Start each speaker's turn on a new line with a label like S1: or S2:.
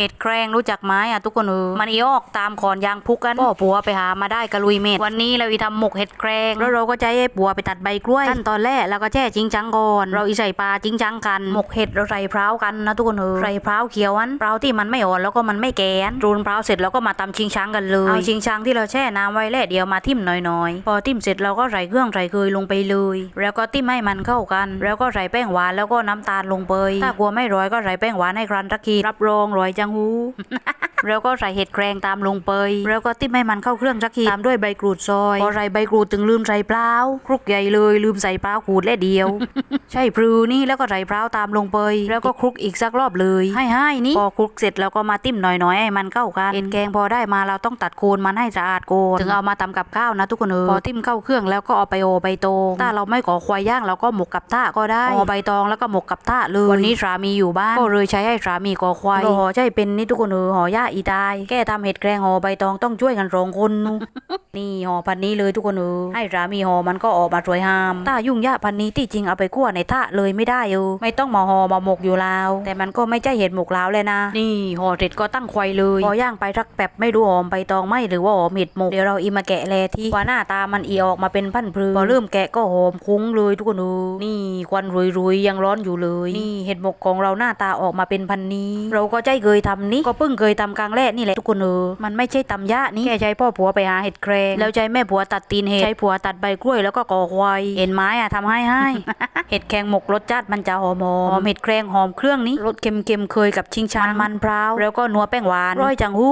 S1: เห็ดแครงรู้จักไหมอะทุกคนเออมันอีออกตามขอนยางพุกกันพ่อปัวไปหามาได้กะลุยเม็ดวันนี้เราอีทำหมกเห็ดแครงแล้วเราก็จะให้ปัวไปตัดใบกล้วยขั้นตอนแรกเราก็แช่จริงจังก่อนเราอีใส่ปลาจริงจังกันหมกเห็ดเราใส่พร้าวกันนะทุกคนเออใส่พร้าวเขียวอันพร้าวที่มันไม่อ่อนแล้วก็มันไม่แก่นรูนพร้าวเสร็จแล้วก็มาตำชิงช้างกันเลยเอาชิงช้างที่เราแช่น้ำไว้แล่เดียวมาทิ่มหน่อยๆ พอทิ่มเสร็จเราก็ใส่เครื่องใส่เกยลงไปเลย แล้วก็ติ้มให้มันเข้ากัน แล้วก็ใส่แป้งหวานแล้วก็น้ำตาลลงไปถ้ากลัวไม่ร้อยก็ใส่แป้งหวานให้ครันตะกีรับรองร้อยจังหูแล้วก็ใส่เห็ดแครงตามลงไป แล้วก็ติ้มให้มันเข้าเครื่องสักทีตามด้วยใบกรูดซอยพอใส่ใบกรูดถึงลืมใส่เปล่าคลุกใหญ่เลยลืมใส่เปล่าขูดและเดียว ใช่พลูนี่แล้วก็ใส่เปล่าตามลงไป แล้วก็คลุกอีกสักรอบเลยให้ให้นี่พอคลุกเสร็จแล้วก็มาติ้มหน่อยๆให้มันเข้ากันเห็ดแกงพอได้มาเราต้องตัดโคนมันให้สะอาดโกนถึงเอามาทำกับข้าวนะทุกคนเออพอติ้มเข้าเครื่องแล้วก็เอาไปโอใบตองถ้าเราไม่ขอควายย่างเราก็หมกกับท่าก็ได้โอใบตองแล้วก็หมกกับท่าเลยวันนี้สามีอยู่บ้านก็เลยใช้ให้สามีก่อควายห่อใช่เป็นนี่ทุกคนเออห่อย่าอีตายแก้ทำเห็ดแกงห่อใบตองต้องช่วยกันสองคนนี่ห่อพันนี้เลยทุกคนเออให้สามีห่อมันก็ออกมาสวยงามถ้ายุ่งยากพันนี้ที่จริงเอาไปคั่วในท่าเลยไม่ได้เออไม่ต้องมาห่อมาหมกอยู่ลาว แต่มันก็ไม่ใช่เห็ดหมกลาวเลยนะ นี่ห่อเสร็จก็ตั้งควายเลยพอย่างไปสักแป๊บไม่รู้หอมใบตองไหมหรือว่าหอมเห็ดหมกเดี๋ยวเราอีมาแกะแลที่ว่าหน้าตามันอีออกมาเป็นพันธุ์พลือพอเริ่มแกะก็หอมคุ้งเลยทุกคนเออนี่ควันรุยๆยังร้อนอยู่เลย นี่เห็ดหมกของเราหน้าตาออกมาเป็นพันนี้ เราก็ใจเคยทำนี่ก็เพิ่งเคยทำครั้งแรกนี่แหละทุกคนเออมันไม่ใช่ตำยะนี่แค่ใช้พ่อผัวไปหาเห็ดแครงแล้วใจแม่ผัวตัดตีนเห็ดใช้ผัวตัดใบกล้วยแล้วก็ก่อควายเห็นไม้อะทำให้ให้เห็ดแครงหมกรสจัดมันจะหอมหอมเห็ดแครงหอมเครื่องนี้รสเค็มๆเคยกับชิงชันมันพร้าวแล้วก็นัวแป้งหวานร้อยจังหู